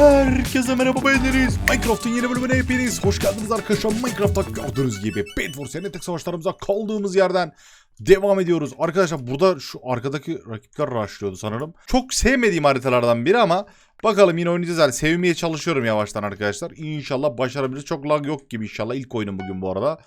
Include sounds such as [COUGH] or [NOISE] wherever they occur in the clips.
Herkese merhaba beğeniriz. Minecraft'ın yeni bölümüne hepiniz hoş geldiniz arkadaşlar. Minecraft'ta gördüğünüz gibi Bed Wars tek savaşlarımıza kaldığımız yerden devam ediyoruz. Arkadaşlar burada şu arkadaki rakipler rushlıyordu sanırım. Çok sevmediğim haritalardan biri ama bakalım yine oynayacağız. Yani sevmeye çalışıyorum yavaştan arkadaşlar. İnşallah başarabiliriz. Çok lag yok gibi inşallah. İlk oyunum bugün bu arada.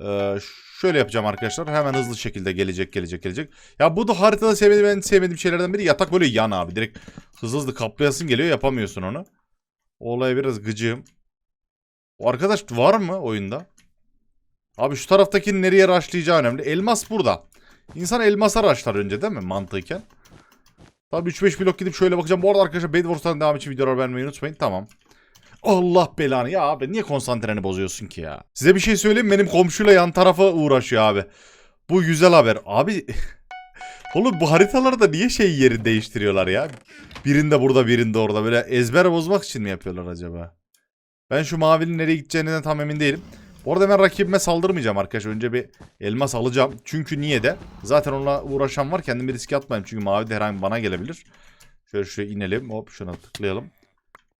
Ee, şöyle yapacağım arkadaşlar. Hemen hızlı şekilde gelecek gelecek gelecek. Ya bu da haritada sevmediğim en sevmediğim şeylerden biri. Yatak böyle yan abi. Direkt hızlı hızlı kaplayasın geliyor yapamıyorsun onu. O biraz gıcığım. Arkadaş var mı oyunda? Abi şu taraftakinin nereye rushlayacağı önemli. Elmas burada. İnsan elmasa rushlar önce değil mi mantıken? Tabii 3-5 blok gidip şöyle bakacağım. Bu arada arkadaşlar Bed Wars'tan devam için videolar vermeyi unutmayın. Tamam. Allah belanı ya abi niye konsantreni bozuyorsun ki ya? Size bir şey söyleyeyim benim komşuyla yan tarafa uğraşıyor abi. Bu güzel haber. Abi [LAUGHS] oğlum bu haritalarda niye şey yeri değiştiriyorlar ya? Birinde burada birinde orada böyle ezber bozmak için mi yapıyorlar acaba? Ben şu mavinin nereye gideceğinden tam emin değilim. Bu arada ben rakibime saldırmayacağım arkadaşlar. Önce bir elmas alacağım. Çünkü niye de? Zaten onunla uğraşan var. Kendimi riske atmayayım. Çünkü mavi de herhangi bana gelebilir. Şöyle şuraya inelim. Hop şuna tıklayalım.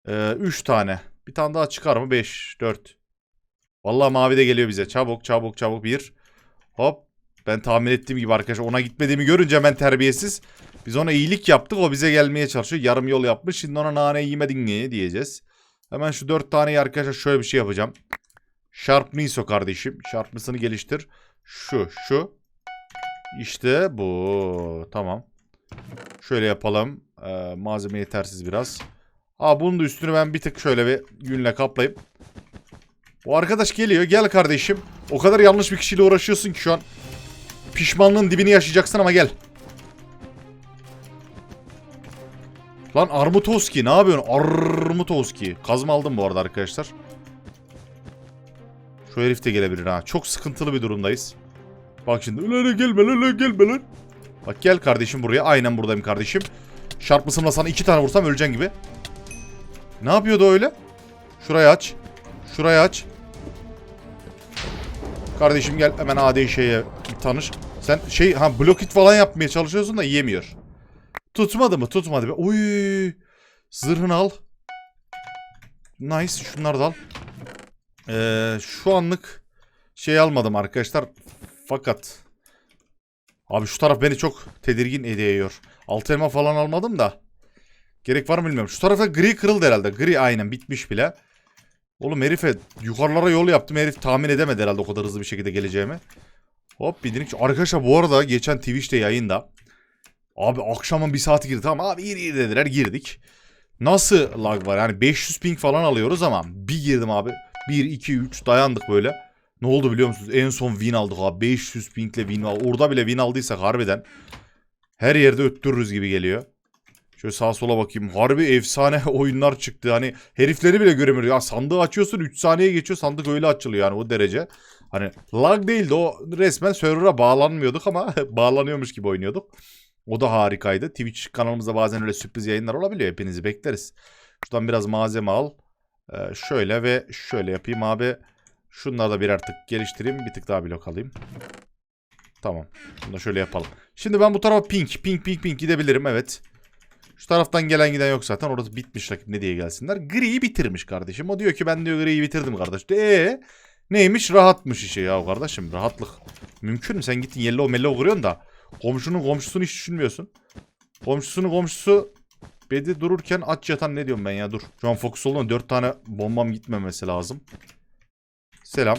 3 ee, tane. Bir tane daha çıkar mı? 5, 4. Vallahi mavi de geliyor bize. Çabuk çabuk çabuk. Bir. Hop. Ben tahmin ettiğim gibi arkadaşlar ona gitmediğimi görünce hemen terbiyesiz. Biz ona iyilik yaptık. O bize gelmeye çalışıyor. Yarım yol yapmış. Şimdi ona nane yemedin mi diyeceğiz. Hemen şu 4 taneyi arkadaşlar şöyle bir şey yapacağım. Sharp Miso kardeşim. Sharpness'ını geliştir. Şu şu. İşte bu. Tamam. Şöyle yapalım. Ee, malzeme yetersiz biraz. Aa bunun da üstünü ben bir tık şöyle bir yünle kaplayıp. Bu arkadaş geliyor. Gel kardeşim. O kadar yanlış bir kişiyle uğraşıyorsun ki şu an. Pişmanlığın dibini yaşayacaksın ama gel. Lan Armutovski ne yapıyorsun? Armutovski. Kazma aldım bu arada arkadaşlar. Şu herif de gelebilir ha. Çok sıkıntılı bir durumdayız. Bak şimdi. Öyle gelme lan gelme lan. Bak gel kardeşim buraya. Aynen buradayım kardeşim. Şarpmasımla sana iki tane vursam öleceksin gibi. Ne yapıyordu öyle? Şurayı aç. Şurayı aç. Kardeşim gel hemen AD şeye tanış. Sen şey ha blok it falan yapmaya çalışıyorsun da yemiyor. Tutmadı mı? Tutmadı be. Uy. Zırhını al. Nice. Şunları da al. Ee, şu anlık şey almadım arkadaşlar. Fakat abi şu taraf beni çok tedirgin ediyor. Altı elma falan almadım da. Gerek var mı bilmiyorum. Şu tarafa gri kırıldı herhalde. Gri aynen bitmiş bile. Oğlum herife yukarılara yol yaptım. Herif tahmin edemedi herhalde o kadar hızlı bir şekilde geleceğimi. Hop bildirin. Arkadaşlar bu arada geçen Twitch'te yayında. Abi akşamın bir saati girdi. Tamam abi iyi iyi dediler girdik. Nasıl lag var? Yani 500 ping falan alıyoruz ama bir girdim abi. 1, 2, 3 dayandık böyle. Ne oldu biliyor musunuz? En son win aldık abi. 500 pingle win aldık. Orada bile win aldıysak harbiden. Her yerde öttürürüz gibi geliyor. Şöyle sağa sola bakayım. Harbi efsane [LAUGHS] oyunlar çıktı. Hani herifleri bile göremiyor. Ya sandığı açıyorsun 3 saniye geçiyor. Sandık öyle açılıyor yani o derece. Hani lag değildi o resmen server'a bağlanmıyorduk ama [LAUGHS] bağlanıyormuş gibi oynuyorduk. O da harikaydı. Twitch kanalımızda bazen öyle sürpriz yayınlar olabiliyor. Hepinizi bekleriz. Şuradan biraz malzeme al. Ee, şöyle ve şöyle yapayım abi. Şunları da birer tık geliştireyim. Bir tık daha blok alayım. Tamam. Bunu da şöyle yapalım. Şimdi ben bu tarafa pink, pink, pink, pink gidebilirim. Evet. Şu taraftan gelen giden yok zaten. Orası bitmiş rakip ne diye gelsinler. Gri'yi bitirmiş kardeşim. O diyor ki ben diyor gri'yi bitirdim kardeş. Eee neymiş rahatmış işi ya kardeşim. Rahatlık. Mümkün mü? Sen gittin yellow mellow kuruyorsun da. Komşunun komşusunu hiç düşünmüyorsun. Komşusunun komşusu bedi dururken aç yatan ne diyorum ben ya dur. Şu an fokus oldu. Dört tane bombam gitmemesi lazım. Selam.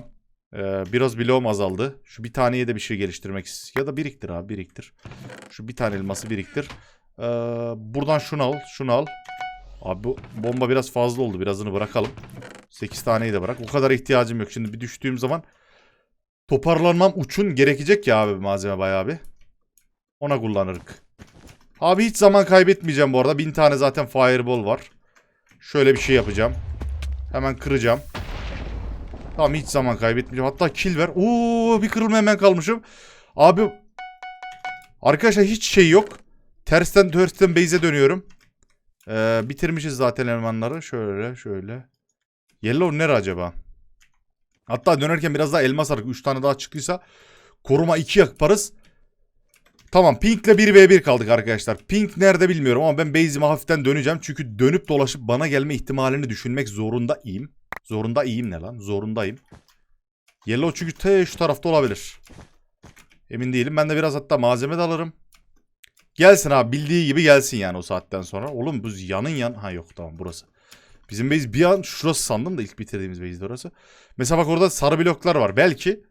Ee, biraz bloğum azaldı. Şu bir taneye de bir şey geliştirmek Ya da biriktir abi biriktir. Şu bir tane elması biriktir. Ee, buradan şunu al. Şunu al. Abi bu bomba biraz fazla oldu. Birazını bırakalım. 8 taneyi de bırak. O kadar ihtiyacım yok. Şimdi bir düştüğüm zaman toparlanmam uçun gerekecek ya abi malzeme bayağı bir. Ona kullanırık. Abi hiç zaman kaybetmeyeceğim bu arada. Bin tane zaten fireball var. Şöyle bir şey yapacağım. Hemen kıracağım. Tamam hiç zaman kaybetmeyeceğim. Hatta kill ver. Oo bir kırılma hemen kalmışım. Abi Arkadaşlar hiç şey yok. Tersten tersten base'e dönüyorum. Ee, bitirmişiz zaten elemanları. Şöyle şöyle. Yellow nere acaba? Hatta dönerken biraz daha elmas aradık. 3 tane daha çıktıysa koruma 2 yaparız. Tamam Pink'le 1v1 kaldık arkadaşlar. Pink nerede bilmiyorum ama ben base'ime hafiften döneceğim. Çünkü dönüp dolaşıp bana gelme ihtimalini düşünmek zorundayım. Zorunda iyiyim ne lan? Zorundayım. Yellow çünkü te şu tarafta olabilir. Emin değilim. Ben de biraz hatta malzeme de alırım. Gelsin abi bildiği gibi gelsin yani o saatten sonra. Oğlum bu yanın yan... Ha yok tamam burası. Bizim base bir an şurası sandım da ilk bitirdiğimiz base de orası. Mesela bak orada sarı bloklar var. Belki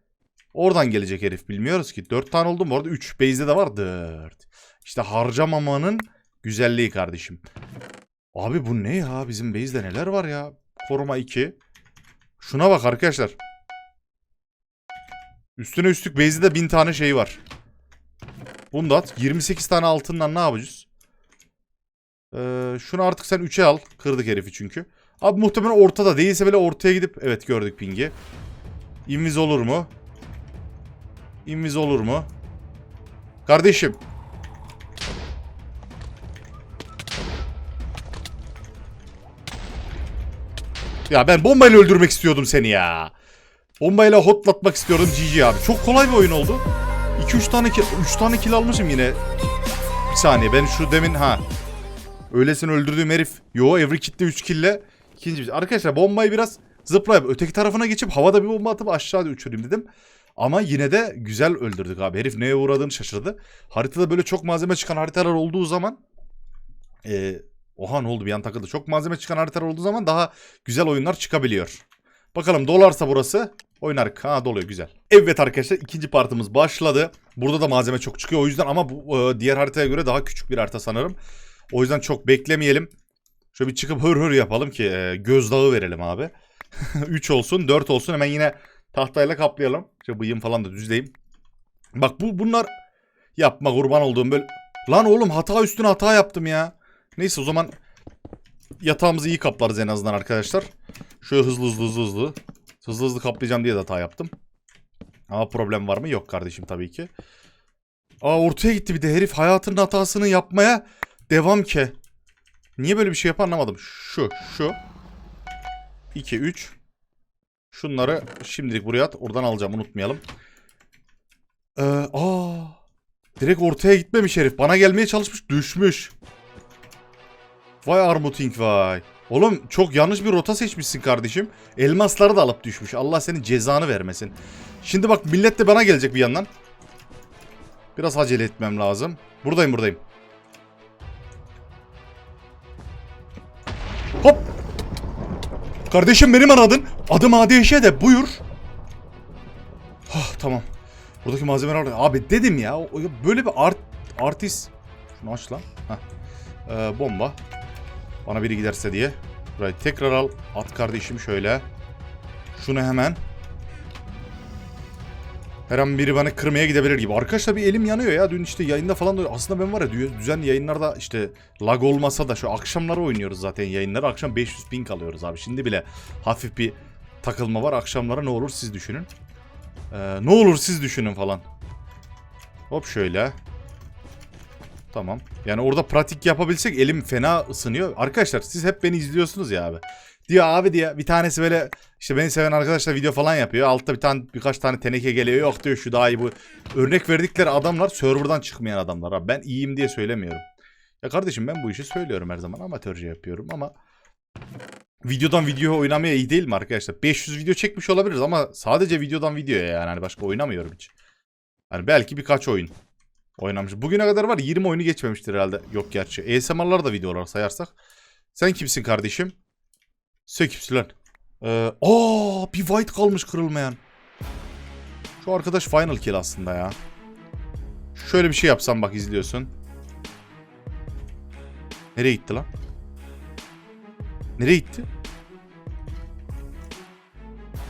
oradan gelecek herif bilmiyoruz ki. 4 tane oldu mu? Orada 3 base'de de var 4. İşte harcamamanın güzelliği kardeşim. Abi bu ne ya? Bizim base'de neler var ya? Koruma 2. Şuna bak arkadaşlar. Üstüne üstlük base'de de 1000 tane şey var. Bunu da at. 28 tane altından ne yapacağız? Ee, şunu artık sen 3'e al. Kırdık herifi çünkü. Abi muhtemelen ortada değilse böyle ortaya gidip... Evet gördük pingi. Invis olur mu? Invis olur mu? Kardeşim. Ya ben bombayla öldürmek istiyordum seni ya. Bombayla hotlatmak istiyorum GG abi. Çok kolay bir oyun oldu. 2-3 tane kill, 3 tane kill almışım yine. Bir saniye ben şu demin ha. Öylesine öldürdüğüm herif. Yo every kitle 3 kill'le. İkinci bir Arkadaşlar bombayı biraz zıplayıp öteki tarafına geçip havada bir bomba atıp aşağı uçurayım dedim. Ama yine de güzel öldürdük abi. Herif neye uğradığını şaşırdı. Haritada böyle çok malzeme çıkan haritalar olduğu zaman e, oha ne oldu bir an takıldı. Çok malzeme çıkan haritalar olduğu zaman daha güzel oyunlar çıkabiliyor. Bakalım dolarsa burası oynar. Ha doluyor güzel. Evet arkadaşlar ikinci partımız başladı. Burada da malzeme çok çıkıyor o yüzden ama bu e, diğer haritaya göre daha küçük bir harita sanırım. O yüzden çok beklemeyelim. Şöyle bir çıkıp hır hır yapalım ki e, gözdağı verelim abi. [LAUGHS] 3 olsun 4 olsun hemen yine tahtayla kaplayalım. Şöyle bıyım falan da düzleyeyim. Bak bu bunlar yapma kurban olduğum böyle. Lan oğlum hata üstüne hata yaptım ya. Neyse o zaman yatağımızı iyi kaplarız en azından arkadaşlar. Şöyle hızlı hızlı hızlı hızlı. Hızlı hızlı kaplayacağım diye de hata yaptım. Ama problem var mı? Yok kardeşim tabii ki. Aa ortaya gitti bir de herif hayatının hatasını yapmaya devam ki. Niye böyle bir şey yapar anlamadım. Şu, şu. 2, 3. Şunları şimdilik buraya at. Oradan alacağım unutmayalım. Ee, aa, direkt ortaya gitmemiş herif. Bana gelmeye çalışmış düşmüş. Vay Armuting vay. Oğlum çok yanlış bir rota seçmişsin kardeşim. Elmasları da alıp düşmüş. Allah senin cezanı vermesin. Şimdi bak millet de bana gelecek bir yandan. Biraz acele etmem lazım. Buradayım buradayım. Hop. Kardeşim benim aradın. Adım Adeşe de buyur. Hah tamam. Buradaki malzemeler var. Abi dedim ya. Böyle bir art, artist. Şunu aç lan. Hah. Ee, bomba. Bana biri giderse diye. Burayı tekrar al. At kardeşim şöyle. Şunu hemen. Her an biri bana kırmaya gidebilir gibi. Arkadaşlar bir elim yanıyor ya. Dün işte yayında falan da aslında ben var ya dü- düzenli yayınlarda işte lag olmasa da şu akşamları oynuyoruz zaten yayınları. Akşam 500 ping alıyoruz abi. Şimdi bile hafif bir takılma var. Akşamlara ne olur siz düşünün. Ee, ne olur siz düşünün falan. Hop şöyle. Tamam. Yani orada pratik yapabilsek elim fena ısınıyor. Arkadaşlar siz hep beni izliyorsunuz ya abi. Diyor abi diye bir tanesi böyle işte beni seven arkadaşlar video falan yapıyor. Altta bir tane birkaç tane teneke geliyor. Yok diyor şu daha iyi bu. Örnek verdikleri adamlar serverdan çıkmayan adamlar abi. Ben iyiyim diye söylemiyorum. Ya kardeşim ben bu işi söylüyorum her zaman. Amatörce yapıyorum ama videodan videoya oynamaya iyi değil mi arkadaşlar? 500 video çekmiş olabiliriz ama sadece videodan videoya yani. Hani başka oynamıyorum hiç. Hani belki birkaç oyun oynamış. Bugüne kadar var 20 oyunu geçmemiştir herhalde. Yok gerçi. ASMR'lar da video olarak sayarsak. Sen kimsin kardeşim? Sen lan? Ee, aa, bir white kalmış kırılmayan. Şu arkadaş final kill aslında ya. Şöyle bir şey yapsam bak izliyorsun. Nereye gitti lan? Nereye gitti?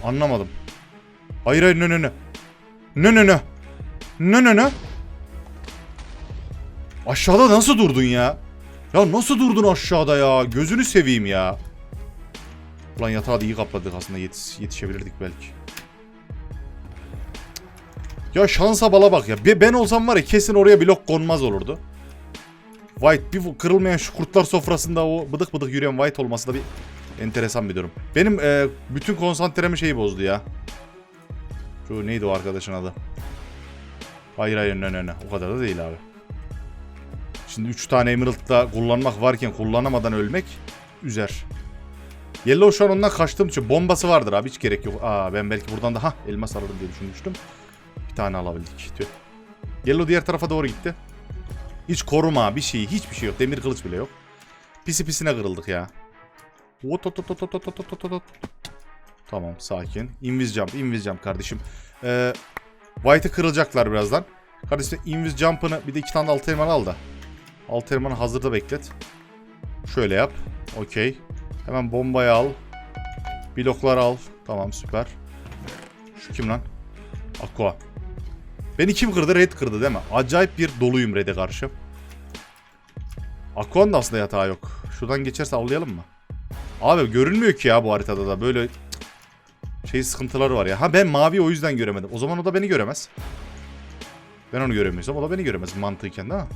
Anlamadım. Hayır hayır ne ne ne. Ne ne ne. Ne ne ne. Aşağıda nasıl durdun ya? Ya nasıl durdun aşağıda ya? Gözünü seveyim ya. Ulan yatağı da iyi kapladık aslında yetiş yetişebilirdik belki. Ya şansa bala bak ya. Be- Ben olsam var ya kesin oraya blok konmaz olurdu. White bir kırılmayan şu kurtlar sofrasında o bıdık bıdık yürüyen White olması da bir enteresan bir durum. Benim e, bütün konsantremi şeyi bozdu ya. Şu neydi o arkadaşın adı? Hayır hayır ne ne ne o kadar da değil abi. Şimdi 3 tane Emerald kullanmak varken kullanamadan ölmek üzer. Yellow şu an ondan kaçtığım için bombası vardır abi hiç gerek yok. Aa ben belki buradan daha elmas alırdım diye düşünmüştüm. Bir tane alabildik. Tüh. Yellow diğer tarafa doğru gitti. Hiç koruma bir şey hiçbir şey yok. Demir kılıç bile yok. Pisi pisine kırıldık ya. Tamam sakin. Invis jump, invis jump kardeşim. Ee, White'ı kırılacaklar birazdan. Kardeşim invis jump'ını bir de iki tane altı elmalı al da. Altı elmanı hazırda beklet. Şöyle yap. Okey. Hemen bombayı al. Blokları al. Tamam süper. Şu kim lan? Aqua. Beni kim kırdı? Red kırdı değil mi? Acayip bir doluyum Red'e karşı. Aqua'nın da aslında yatağı yok. Şuradan geçerse avlayalım mı? Abi görünmüyor ki ya bu haritada da böyle şey sıkıntıları var ya. Ha ben mavi o yüzden göremedim. O zaman o da beni göremez. Ben onu göremiyorsam o da beni göremez mantıken değil mi?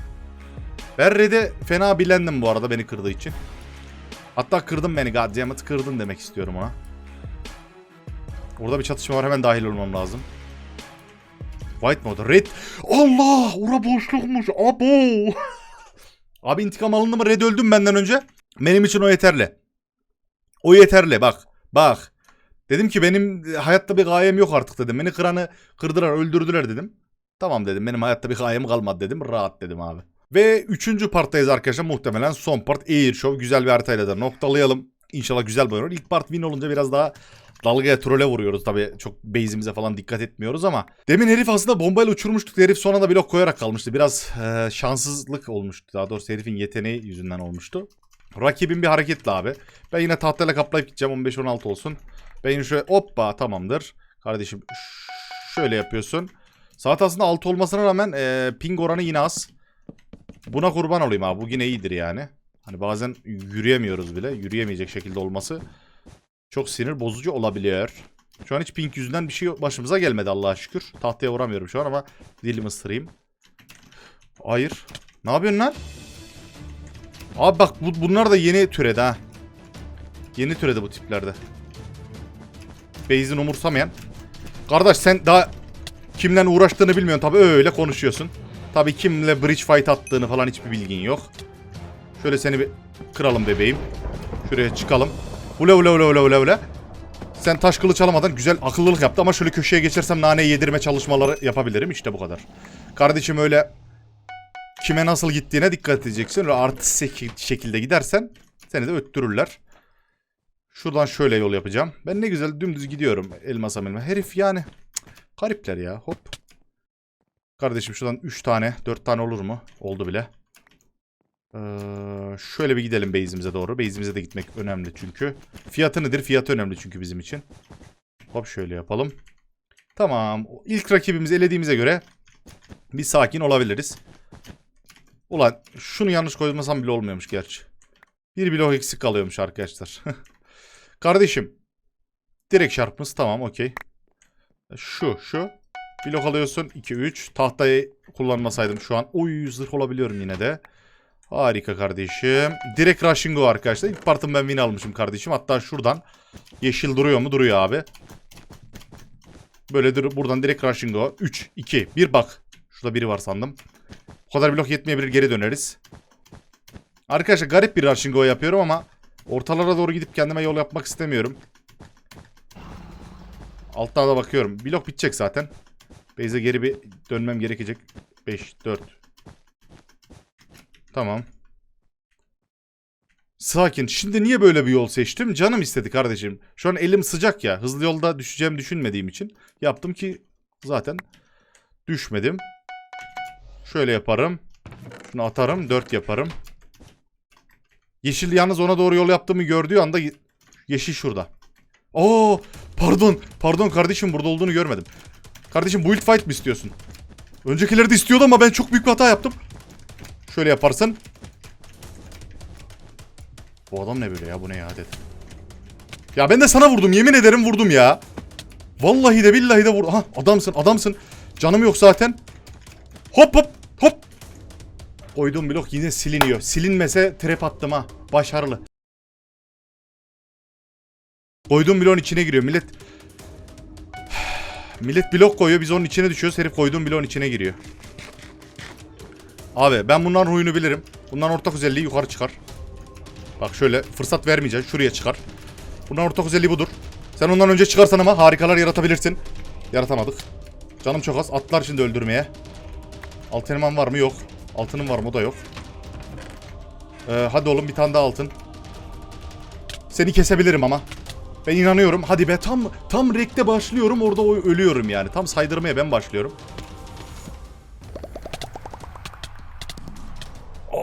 Ben Red'e fena bilendim bu arada beni kırdığı için. Hatta kırdın beni goddammit kırdın demek istiyorum ona. Orada bir çatışma var hemen dahil olmam lazım. White mode. Red. Allah! Ora boşlukmuş. Abo! [LAUGHS] Abi intikam alındı mı? Red öldüm benden önce. Benim için o yeterli. O yeterli bak. Bak. Dedim ki benim hayatta bir gayem yok artık dedim. Beni kıranı kırdılar öldürdüler dedim. Tamam dedim benim hayatta bir gayem kalmadı dedim. Rahat dedim abi. Ve üçüncü parttayız arkadaşlar. Muhtemelen son part Air Show. Güzel bir haritayla da noktalayalım. İnşallah güzel bir oyun. İlk part win olunca biraz daha dalgaya trole vuruyoruz. Tabii çok base'imize falan dikkat etmiyoruz ama. Demin herif aslında bombayla uçurmuştuk. Herif sonra da blok koyarak kalmıştı. Biraz e, şanssızlık olmuştu. Daha doğrusu herifin yeteneği yüzünden olmuştu. Rakibin bir hareketli abi. Ben yine tahtayla kaplayıp gideceğim 15-16 olsun. Ben şöyle hoppa tamamdır. Kardeşim şöyle yapıyorsun. Saat aslında 6 olmasına rağmen e, ping oranı yine az. Buna kurban olayım abi. Bu yine iyidir yani. Hani bazen yürüyemiyoruz bile. Yürüyemeyecek şekilde olması çok sinir bozucu olabiliyor. Şu an hiç ping yüzünden bir şey başımıza gelmedi Allah'a şükür. Tahtaya vuramıyorum şu an ama dilimi ısırayım. Hayır. Ne yapıyorsun lan? Abi bak bu, bunlar da yeni türedi ha. Yeni türedi bu tiplerde. Base'in umursamayan. Kardeş sen daha kimle uğraştığını bilmiyorsun tabi öyle konuşuyorsun. Tabi kimle bridge fight attığını falan hiçbir bilgin yok. Şöyle seni bir kıralım bebeğim. Şuraya çıkalım. Ule ule ule ule ule ule. Sen taş kılıç alamadan güzel akıllılık yaptı ama şöyle köşeye geçersem nane yedirme çalışmaları yapabilirim. İşte bu kadar. Kardeşim öyle kime nasıl gittiğine dikkat edeceksin. Öyle artist şek- şekilde gidersen seni de öttürürler. Şuradan şöyle yol yapacağım. Ben ne güzel dümdüz gidiyorum elmasa elma. Herif yani garipler ya hop. Kardeşim şuradan 3 tane 4 tane olur mu? Oldu bile. Ee, şöyle bir gidelim base'imize doğru. Base'imize de gitmek önemli çünkü. Fiyatı nedir? Fiyatı önemli çünkü bizim için. Hop şöyle yapalım. Tamam. İlk rakibimizi elediğimize göre bir sakin olabiliriz. Ulan şunu yanlış koymasam bile olmuyormuş gerçi. Bir blok eksik kalıyormuş arkadaşlar. [LAUGHS] Kardeşim. Direkt çarpımız tamam okey. Şu şu. Blok alıyorsun 2-3. Tahtayı kullanmasaydım şu an. Oy zırh olabiliyorum yine de. Harika kardeşim. Direkt rushing go arkadaşlar. İlk partım ben win almışım kardeşim. Hatta şuradan yeşil duruyor mu? Duruyor abi. Böyle dur buradan direkt rushing go. 3, 2, 1 bak. Şurada biri var sandım. O kadar blok yetmeyebilir geri döneriz. Arkadaşlar garip bir rushing go yapıyorum ama ortalara doğru gidip kendime yol yapmak istemiyorum. Alttan da bakıyorum. Blok bitecek zaten. Base'e geri bir dönmem gerekecek. 5, 4, Tamam. Sakin. Şimdi niye böyle bir yol seçtim? Canım istedi kardeşim. Şu an elim sıcak ya. Hızlı yolda düşeceğim düşünmediğim için. Yaptım ki zaten düşmedim. Şöyle yaparım. Şunu atarım. 4 yaparım. Yeşil yalnız ona doğru yol yaptığımı gördüğü anda ye- yeşil şurada. Oo, pardon. Pardon kardeşim burada olduğunu görmedim. Kardeşim build fight mi istiyorsun? Öncekileri de istiyordu ama ben çok büyük bir hata yaptım. Şöyle yaparsın. Bu adam ne böyle ya? Bu ne ya dedi. Ya ben de sana vurdum. Yemin ederim vurdum ya. Vallahi de billahi de vur. Aha adamsın adamsın. Canım yok zaten. Hop hop hop. Koyduğum blok yine siliniyor. Silinmese trap attım ha. Başarılı. Koyduğum bloğun içine giriyor. Millet Millet blok koyuyor. Biz onun içine düşüyoruz. Herif koyduğum bloğun içine giriyor. Abi ben bunların huyunu bilirim. Bunların ortak özelliği yukarı çıkar. Bak şöyle fırsat vermeyeceğim. Şuraya çıkar. Bunların ortak özelliği budur. Sen ondan önce çıkarsan ama harikalar yaratabilirsin. Yaratamadık. Canım çok az. Atlar şimdi öldürmeye. Altın elman var mı? Yok. Altının var mı? O da yok. Ee, hadi oğlum bir tane daha altın. Seni kesebilirim ama. Ben inanıyorum. Hadi be tam tam rekte başlıyorum orada ölüyorum yani. Tam saydırmaya ben başlıyorum.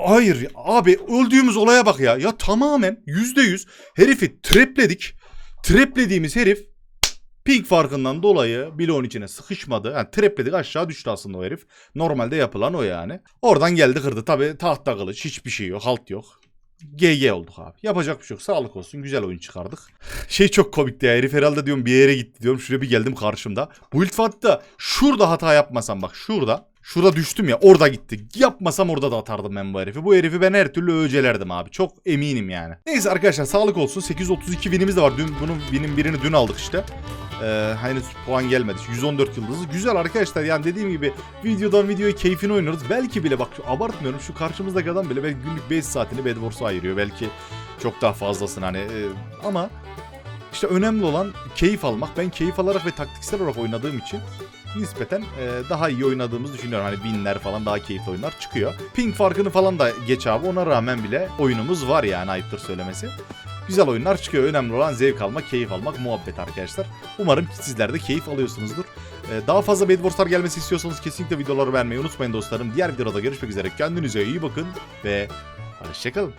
Hayır abi öldüğümüz olaya bak ya. Ya tamamen yüzde yüz herifi trapledik. Traplediğimiz herif ping farkından dolayı bloğun içine sıkışmadı. Yani trapledik aşağı düştü aslında o herif. Normalde yapılan o yani. Oradan geldi kırdı. Tabi tahta kılıç hiçbir şey yok. Halt yok. GG olduk abi. Yapacak bir şey yok. Sağlık olsun. Güzel oyun çıkardık. Şey çok komikti ya. Herif herhalde diyorum bir yere gitti diyorum. Şuraya bir geldim karşımda. Bu iltifatta şurada hata yapmasam bak şurada. Şurada düştüm ya orada gitti. Yapmasam orada da atardım ben bu herifi. Bu herifi ben her türlü öcelerdim abi. Çok eminim yani. Neyse arkadaşlar sağlık olsun. 832 winimiz de var. Dün bunun winin birini dün aldık işte. Ee, henüz puan gelmedi. 114 yıldızı. Güzel arkadaşlar. Yani dediğim gibi videodan videoya keyfini oynuyoruz. Belki bile bak abartmıyorum. Şu karşımızdaki adam bile belki günlük 5 saatini Bed Wars'a ayırıyor. Belki çok daha fazlasını hani. e, ama işte önemli olan keyif almak. Ben keyif alarak ve taktiksel olarak oynadığım için nispeten e, daha iyi oynadığımızı düşünüyorum. Hani binler falan daha keyifli oyunlar çıkıyor. Ping farkını falan da geç abi. Ona rağmen bile oyunumuz var yani ayıptır söylemesi. Güzel oyunlar çıkıyor. Önemli olan zevk almak, keyif almak, muhabbet arkadaşlar. Umarım ki sizler de keyif alıyorsunuzdur. E, daha fazla Wars'lar gelmesi istiyorsanız kesinlikle videoları beğenmeyi unutmayın dostlarım. Diğer videoda görüşmek üzere. Kendinize iyi bakın ve hoşçakalın.